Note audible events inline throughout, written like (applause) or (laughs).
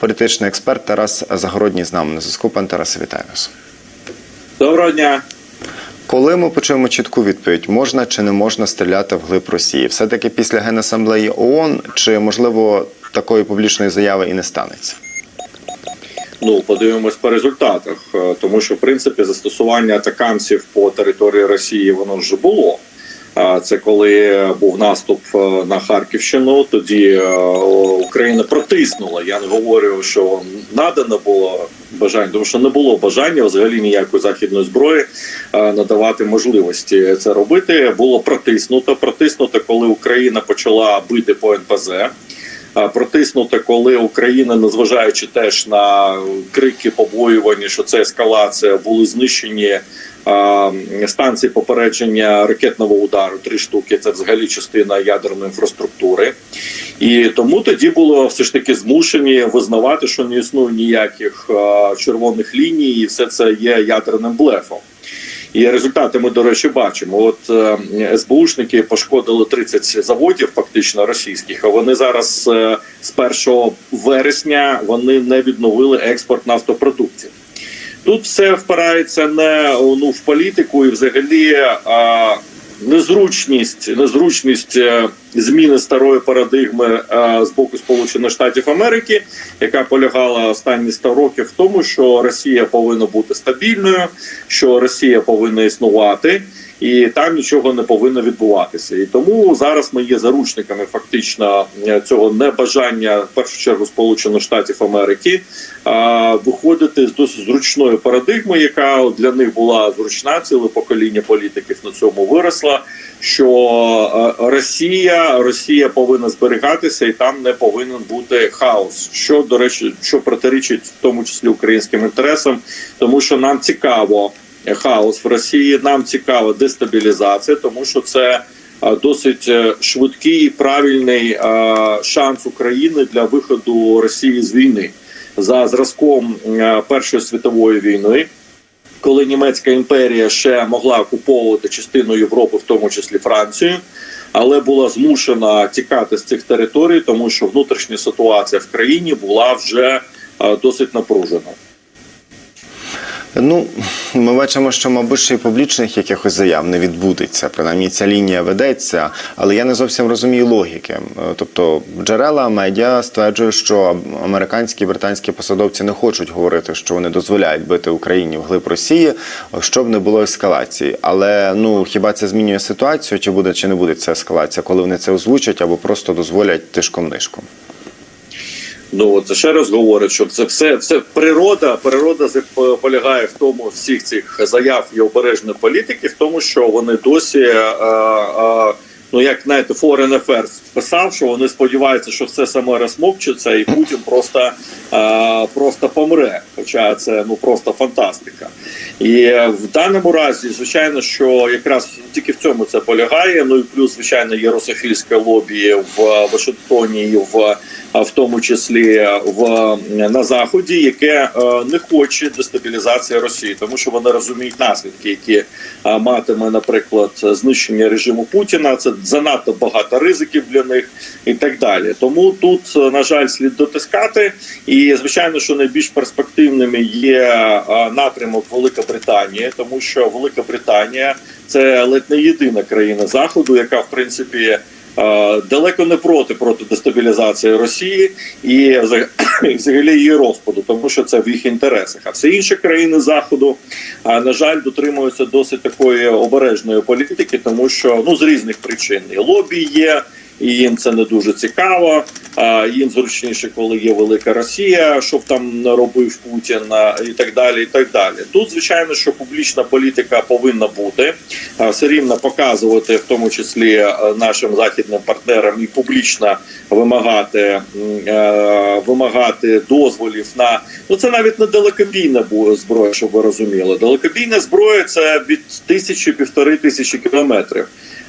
політичний експерт Тарас Загородній з нами на зв'язку. Пан Тарасе, вітаю вас. Доброго дня. Коли ми почуємо чітку відповідь, можна чи не можна стріляти в глиб Росії? Все таки після генасамблеї ООН, чи можливо такої публічної заяви і не станеться? Ну подивимось по результатах, е, тому що в принципі застосування атакамців по території Росії воно вже було. Це коли був наступ е, на Харківщину. Тоді е, Україна протиснула. Я не говорю, що надано було бажання, тому що не було бажання взагалі ніякої західної зброї е, надавати можливості це робити. Було протиснуто. Протиснуто, коли Україна почала бити по НПЗ. А, протиснуто, коли Україна, незважаючи теж на крики побоювання, що це ескалація, були знищені станції попередження ракетного удару. Три штуки. Це взагалі частина ядерної інфраструктури. І тому тоді було все ж таки змушені визнавати, що не існує ніяких червоних ліній, і все це є ядерним блефом. І результати ми, до речі, бачимо. От е, СБУшники пошкодили 30 заводів, фактично російських. А вони зараз е, з 1 вересня вони не відновили експорт нафтопродуктів. Тут все впирається не ну, в політику і взагалі а, незручність, незручність е, зміни старої парадигми а, з боку Сполучених Штатів Америки, яка полягала останні 100 років в тому, що Росія повинна бути стабільною, що Росія повинна існувати. І там нічого не повинно відбуватися, і тому зараз ми є заручниками фактично е, цього небажання в першу чергу Сполучених Штатів Америки а, виходити з досить зручної парадигми, яка для них була зручна, ціле покоління політиків на цьому виросла. Що е, Росія Росія повинна зберігатися, і там не повинен бути хаос. Що до речі, що протирічить в тому числі українським інтересам, тому що нам цікаво хаос в Росії. Нам цікава дестабілізація, тому що це досить е, швидкий і правильний шанс України для виходу Росії з війни за зразком е, Першої світової війни. Коли німецька імперія ще могла окуповувати частину Європи, в тому числі Францію, але була змушена тікати з цих територій, тому що внутрішня ситуація в країні була вже досить напружена. Ну, ми бачимо, що, мабуть, ще й публічних якихось заяв не відбудеться. Принаймні, ця лінія ведеться, але я не зовсім розумію логіки. Е, Тобто, джерела медіа стверджують, що американські і британські посадовці не хочуть говорити, що вони дозволяють бити Україні в глиб Росії, щоб не було ескалації. Але ну хіба це змінює ситуацію? Чи буде чи не буде ця ескалація, коли вони це озвучать або просто дозволять тишком нишком? Ну це ще раз говорить, що це все це природа. Природа полягає в тому всіх цих заяв і обережної політики, в тому, що вони досі. А, а, Ну, як знаєте, Foreign Affairs писав, що вони сподіваються, що все саме розмовчиться, і Путін просто е, просто помре. Хоча це ну просто фантастика. І в даному разі, звичайно, що якраз тільки в цьому це полягає. Ну і плюс, звичайно, є русофільське лобі в Вашингтоні, і в в тому числі в на заході, яке е, не хоче дестабілізації Росії, тому що вони розуміють наслідки, які е, матиме, наприклад, знищення режиму Путіна. Це занадто багато ризиків для них і так далі. Тому тут, е, на жаль, слід дотискати. І звичайно, що найбільш перспективними є е, напрямок Велика Британія, тому що Велика Британія це ледь не єдина країна заходу, яка в принципі. Е, далеко не проти проти дестабілізації Росії і взаг- (coughs) взагалі її розпаду, тому що це в їх інтересах. А всі інші країни заходу, на жаль, дотримуються досить такої обережної політики, тому що ну з різних причин і лобі є. І їм це не дуже цікаво. А їм зручніше, коли є велика Росія, щоб там робив Путін і так далі. І так далі. Тут звичайно, що публічна політика повинна бути все рівно показувати, в тому числі нашим західним партнерам, і публічно вимагати вимагати дозволів на ну це навіть не далекобійна зброя, щоб ви розуміли. Далекобійна зброя це від тисячі півтори тисячі кілометрів.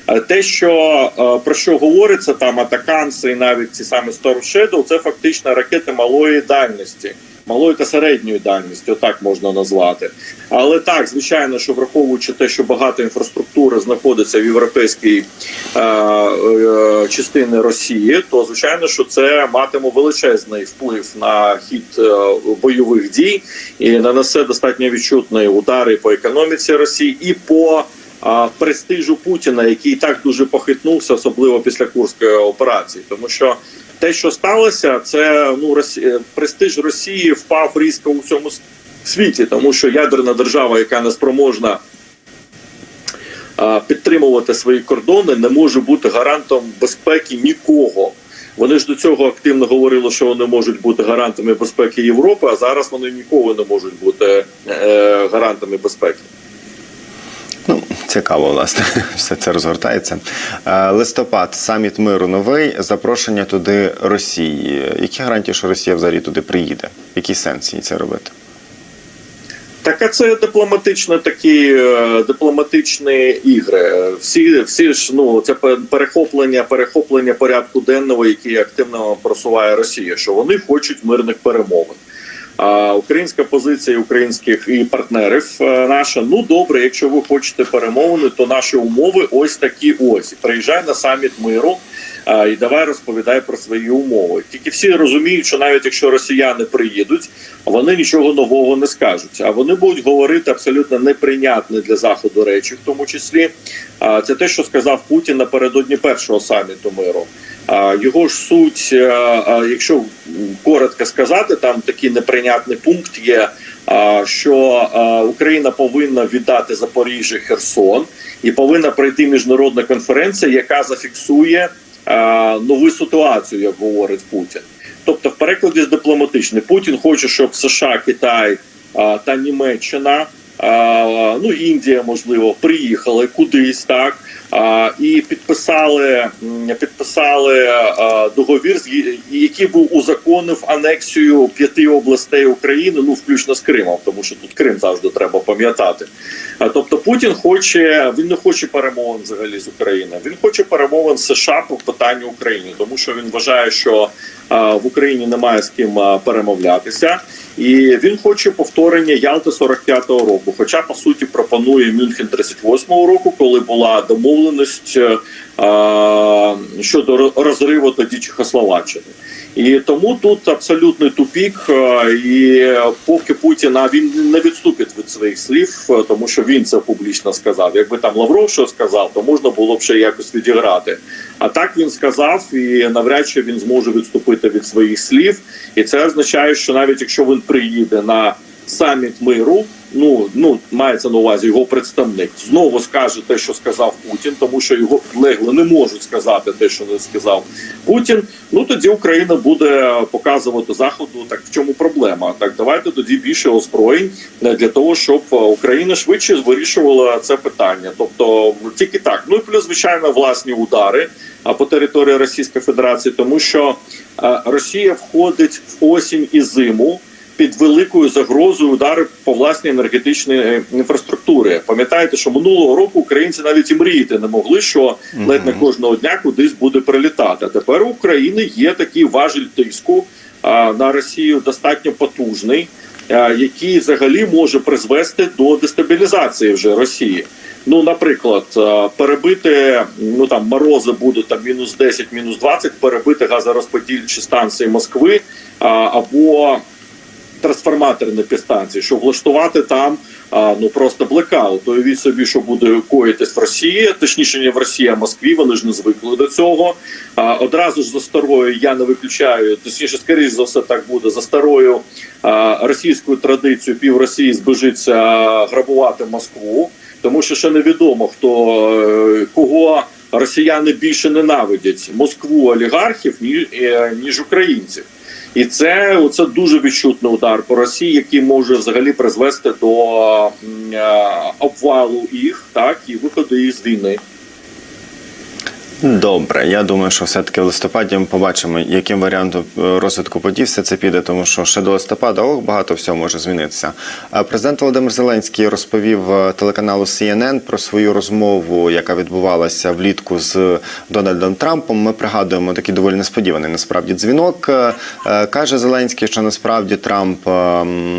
Е, Те, що е, про що говориться, там атаканси і навіть ці самі Storm Shadow, це фактично ракети малої дальності. малої та середньої дальності, отак можна назвати. Але так, звичайно, що враховуючи те, що багато інфраструктури знаходиться в європейській е, е, частині Росії, то звичайно, що це матиме величезний вплив на хід е, бойових дій і нанесе достатньо відчутні удари по економіці Росії і по престижу Путіна, який так дуже похитнувся, особливо після Курської операції, тому що те, що сталося, це ну Росі... престиж Росії впав різко у цьому світі, тому що ядерна держава, яка не спроможна підтримувати свої кордони, не може бути гарантом безпеки нікого. Вони ж до цього активно говорили, що вони можуть бути гарантами безпеки Європи, а зараз вони ніколи не можуть бути е, гарантами безпеки. Цікаво, власне, (laughs) все це розгортається. Е, Листопад, саміт миру новий, запрошення туди Росії. Які гарантії, що Росія взагалі туди приїде? Який сенс їй це робити? Так, а це дипломатично такі е, дипломатичні ігри. Всі, всі ж ну це пе- перехоплення, перехоплення порядку денного, який активно просуває Росія, що вони хочуть мирних перемовин. Українська позиція українських і партнерів е, наша. Ну добре, якщо ви хочете перемовини, то наші умови ось такі. Ось приїжджай на саміт миру. І давай розповідай про свої умови. Тільки всі розуміють, що навіть якщо росіяни приїдуть, вони нічого нового не скажуть. А вони будуть говорити абсолютно неприйнятні для заходу речі, в тому числі. Це те, що сказав Путін напередодні першого саміту миру. Його ж суть, е, якщо коротко сказати, там такий неприйнятний пункт є. Що Україна повинна віддати Запоріжжя Херсон і повинна пройти міжнародна конференція, яка зафіксує нову ситуацію, як говорить Путін. Тобто, в перекладі з дипломатичний Путін хоче, щоб США, Китай та Німеччина, ну Індія, можливо, приїхали кудись так і підписали, підписали договір, який був узаконив анексію п'яти областей України, ну включно з Кримом, тому що тут Крим завжди треба пам'ятати. Тобто Путін хоче, він не хоче перемовин взагалі з Україною. Він хоче перемовин з США по питанню України, тому що він вважає, що в Україні немає з ким перемовлятися, і він хоче повторення Ялти 45-го року. Хоча по суті пропонує Мюнхен 38-го року, коли була домовленість е, щодо ро- розриву тоді Чехословаччини. І тому тут абсолютний тупік. е, І поки Путін а він не відступить від своїх слів, е, тому що він це публічно сказав. Якби там Лавров що сказав, то можна було б ще якось відіграти. А так він сказав, і навряд чи він зможе відступити від своїх слів. І це означає, що навіть якщо він приїде на саміт миру, ну ну мається на увазі його представник, знову скаже те, що сказав Путін, тому що його підлегли не можуть сказати те, що не сказав Путін. Ну тоді Україна буде показувати заходу. Так в чому проблема? Так давайте тоді більше озброєнь е, для того, щоб е, Україна швидше вирішувала це питання. Тобто тільки так. Ну і плюс звичайно власні удари а, по території Російської Федерації, тому що е, Росія входить в осінь і зиму. Під великою загрозою удари по власній енергетичній е, інфраструктурі. Пам'ятаєте, що минулого року українці навіть і мріяти не могли, що ледь не кожного дня кудись буде прилітати. А тепер у України є такий важіль тиску а, на Росію достатньо потужний, а, який взагалі може призвести до дестабілізації вже Росії. Ну, наприклад, перебити ну там морози будуть там мінус 10, мінус 20, перебити газорозподільчі станції Москви або трансформаторні підстанції, щоб влаштувати там а, ну просто блекаут. Уявіть собі, що буде коїтись в Росії, точніше не в Росії, а в Москві. Вони ж не звикли до цього. А, одразу ж за старою я не виключаю, точніше, скоріш за все, так буде за старою а, російською традицією. Пів Росії збежиться грабувати Москву, тому що ще невідомо хто е, кого. Росіяни більше ненавидять Москву олігархів ніж, е, ніж українців. І це це дуже відчутний удар по Росії, який може взагалі призвести до е, обвалу їх, так і виходу їх з війни. Добре, я думаю, що все-таки в листопаді ми побачимо, яким варіантом е, розвитку подій все це піде, тому що ще до листопада ох, багато всього може змінитися. Президент Володимир Зеленський розповів е, телеканалу CNN про свою розмову, яка відбувалася влітку з Дональдом Трампом. Ми пригадуємо такий доволі несподіваний насправді дзвінок. Е, Каже Зеленський, що насправді Трамп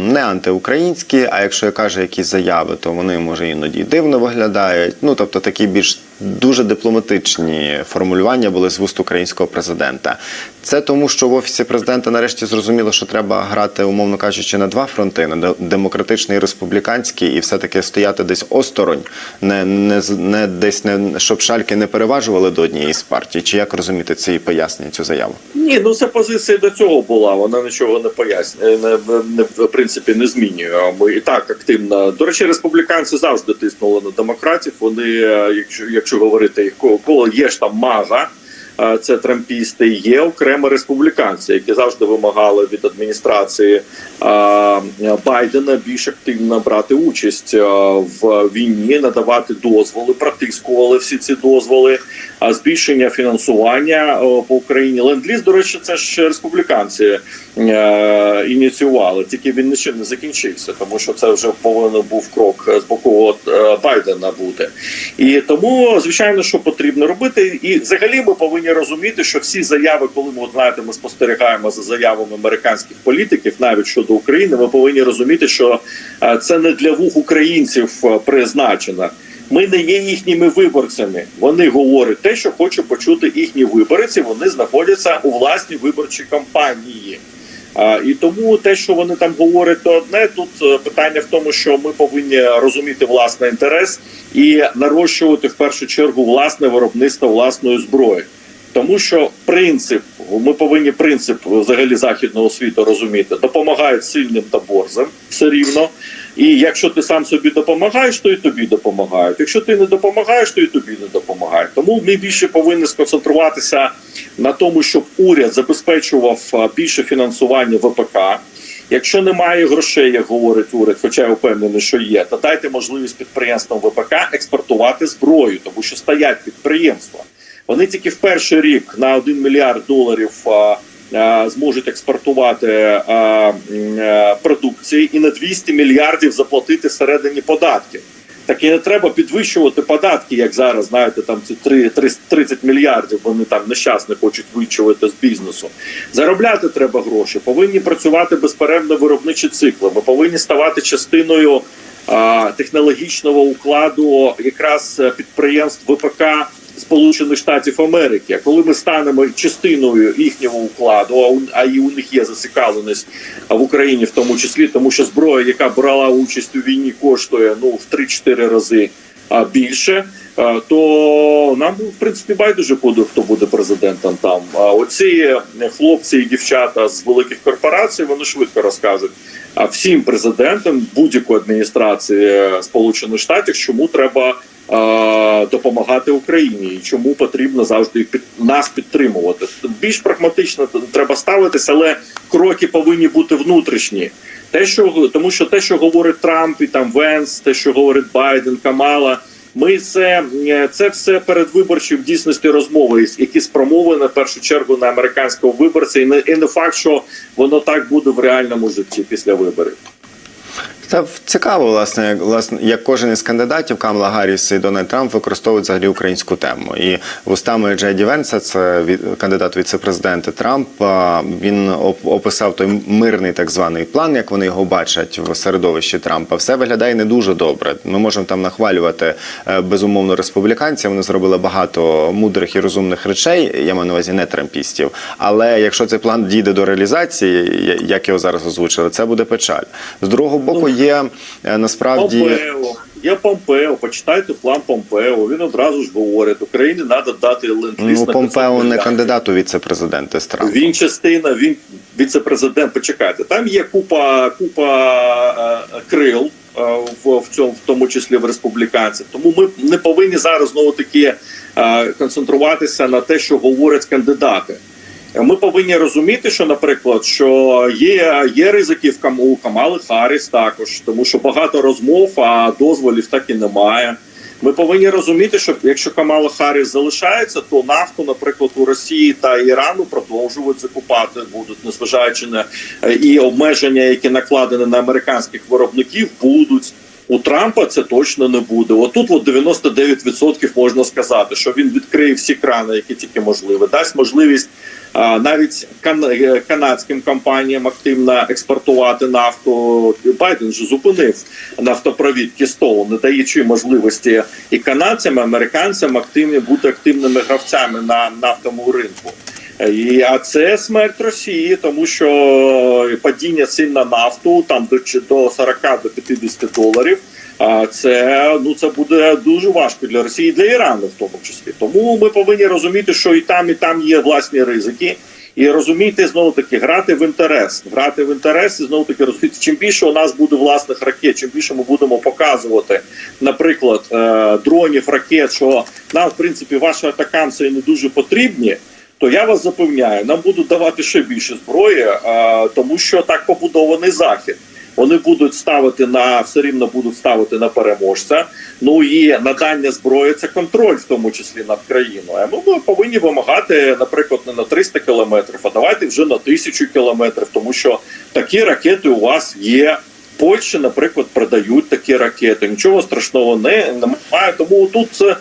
не антиукраїнський, а якщо каже якісь заяви, то вони може іноді дивно виглядають. Ну тобто такі більш дуже дипломатичні формулювання були з вуст українського президента. Це тому, що в офісі президента нарешті зрозуміло, що треба грати, умовно кажучи, на два фронти: на де- демократичний і республіканський, і все-таки стояти десь осторонь, не, не, не десь не щоб шальки не переважували до однієї з партій. Чи як розуміти ці пояснення, цю заяву? Ні, ну це позиція до цього була. Вона нічого не пояснює, не, не в принципі не змінює. Ми і так активно. До речі, республіканці завжди тиснули на демократів. Вони, е, якщо якщо говорити, ко- коли є ж там мага. Це трампісти, є окремо республіканці, які завжди вимагали від адміністрації Байдена більш активно брати участь в війні, надавати дозволи, протискували всі ці дозволи, а збільшення фінансування по Україні. Ленд-ліз, до речі, це ж республіканці е, ініціювали. Тільки він ще не закінчився, тому що це вже повинен був крок з боку е, Байдена бути. І тому, звичайно, що потрібно робити. І взагалі ми повинні розуміти, що всі заяви, коли ми от, знаєте, ми спостерігаємо за заявами американських політиків, навіть щодо України, ми повинні розуміти, що е, це не для вух українців е, призначено. Ми не є їхніми виборцями. Вони говорять те, що хоче почути їхні виборець, і Вони знаходяться у власній виборчій кампанії. А, і тому те, що вони там говорять, то одне тут е, питання в тому, що ми повинні розуміти власний інтерес і нарощувати в першу чергу власне виробництво власної зброї. Тому що принцип, ми повинні принцип взагалі західного світу розуміти, допомагають сильним та борзим все рівно. І якщо ти сам собі допомагаєш, то і тобі допомагають. Якщо ти не допомагаєш, то і тобі не допомагають. Тому ми більше повинні сконцентруватися на тому, щоб уряд забезпечував більше фінансування ВПК. Якщо немає грошей, як говорить уряд, хоча я впевнений, що є, то дайте можливість підприємствам ВПК експортувати зброю, тому що стоять підприємства. Вони тільки в перший рік на 1 мільярд доларів зможуть експортувати продукції і на 200 мільярдів заплатити всередині податків. Так і не треба підвищувати податки, як зараз знаєте, там ці 3, 30 мільярдів вони там нещасно хочуть вичувати з бізнесу. Заробляти треба гроші, повинні працювати безперервно виробничі цикли. Ми повинні ставати частиною а, технологічного укладу якраз е, підприємств ВПК Сполучених Штатів Америки. А коли ми станемо частиною їхнього укладу, а у а і у них є зацікавленість в Україні, в тому числі, тому що зброя, яка брала участь у війні, коштує ну в 3-4 рази більше. А, То нам в принципі байдуже буде, хто буде президентом там. А оці хлопці і дівчата з великих корпорацій вони швидко розкажуть а всім президентам будь-якої адміністрації Сполучених Штатів, чому треба е, допомагати Україні і чому потрібно завжди під нас підтримувати. Більш прагматично треба ставитися, але кроки повинні бути внутрішні. Те, що тому, що те, що говорить Трамп і там Венс, те, що говорить Байден, Камала. Ми це, е, це все передвиборчі в дійсності розмови, які спромови на першу чергу на американського виборця, і не, і не факт, що воно так буде в реальному житті після виборів. Та цікаво, власне, як власне, як кожен із кандидатів Камала Гарріс і Дональд Трамп використовують взагалі українську тему. І вустами Джеді Венса, це від, кандидат віце-президента Трампа, він описав той мирний так званий план, як вони його бачать в середовищі Трампа. Все виглядає не дуже добре. Ми можемо там нахвалювати е, безумовно республіканців. Вони зробили багато мудрих і розумних речей. Я маю на увазі не трампістів. Але якщо цей план дійде до реалізації, як його зараз озвучили, це буде печаль. З другого боку, є е, насправді. Помпео. Є Помпео, почитайте план Помпео. Він одразу ж говорить, Україні треба дати ленд-ліз Ну, на Помпео не кандидат у віце-президенти з Він частина, він віце-президент. Почекайте, там є купа, купа е, крил е, в, в цьому, в тому числі в республіканців. Тому ми не повинні зараз знову таки концентруватися на те, що говорять кандидати. Ми повинні розуміти, що, наприклад, що є, є ризики в Кам- у Камали Харріс також, тому що багато розмов, а дозволів так і немає. Ми повинні розуміти, що якщо Камала Харріс залишається, то нафту, наприклад, у Росії та Ірану продовжують закупати будуть, незважаючи на е, і обмеження, які накладені на американських виробників, будуть. У Трампа це точно не буде. Отут от 99% можна сказати, що він відкриє всі крани, які тільки можливо, дасть можливість навіть е, канадським компаніям активно експортувати нафту. Байден же зупинив нафтопровід Кістол, не даючи можливості і канадцям, і американцям активні бути активними гравцями на нафтовому ринку. І, а це смерть Росії, тому що падіння цін на нафту там до, до 40 до 50 доларів. А це ну це буде дуже важко для Росії, і для Ірану, в тому числі. Тому ми повинні розуміти, що і там, і там є власні ризики. І розуміти знову таки грати в інтерес, грати в інтерес і знову таки розуміти, чим більше у нас буде власних ракет, чим більше ми будемо показувати, наприклад, е, дронів, ракет, що нам, в принципі, ваші атакамси не дуже потрібні. То я вас запевняю, нам будуть давати ще більше зброї, тому що так побудований захід. Вони будуть ставити на все рівно будуть ставити на переможця. Ну і надання зброї це контроль, в тому числі над країною. А ми повинні вимагати, наприклад, не на 300 кілометрів, а давайте вже на 1000 кілометрів, тому що такі ракети у вас є. Польща, наприклад, продають такі ракети. Нічого страшного не немає. Тому тут це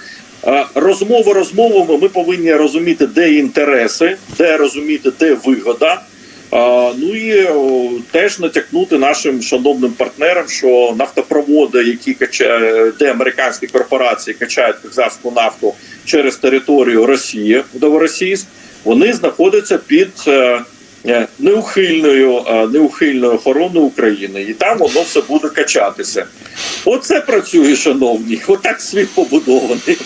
розмови розмовами. Ми повинні розуміти, де інтереси, де розуміти, де вигода. Ну і теж натякнути нашим шановним партнерам, що нафтопроводи, які качає, де американські корпорації качають казахську нафту через територію Росії Новоросійськ, вони знаходяться під е, неухильною, е, неухильною охороною України, і там воно все буде качатися. Оце працює, шановні. Отак світ побудований.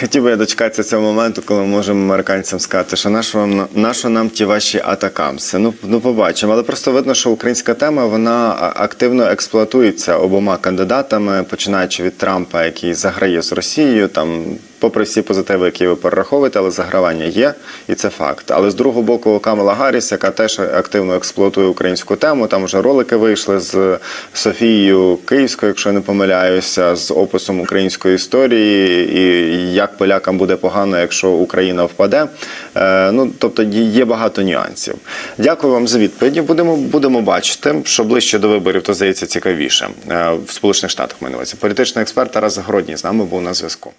Хотів би я дочекатися цього моменту, коли ми можемо американцям сказати, що нащо вам нащо нам ті ваші атакамси. Ну ну побачимо. Але просто видно, що українська тема вона активно експлуатується обома кандидатами, починаючи від Трампа, який заграє з Росією, там. Попри всі позитиви, які ви перераховуєте, але загравання є, і це факт. Але з другого боку, Камала Гарріс, яка теж активно експлуатує українську тему. Там вже ролики вийшли з Софією Київською, якщо я не помиляюся, з описом української історії, і як полякам буде погано, якщо Україна впаде. Е, ну тобто є багато нюансів. Дякую вам за відповіді. Будемо будемо бачити, що ближче до виборів, то здається цікавіше Е, в Сполучених Штатах. Маю. Політичний експерт Тарас Загородній з нами був на зв'язку.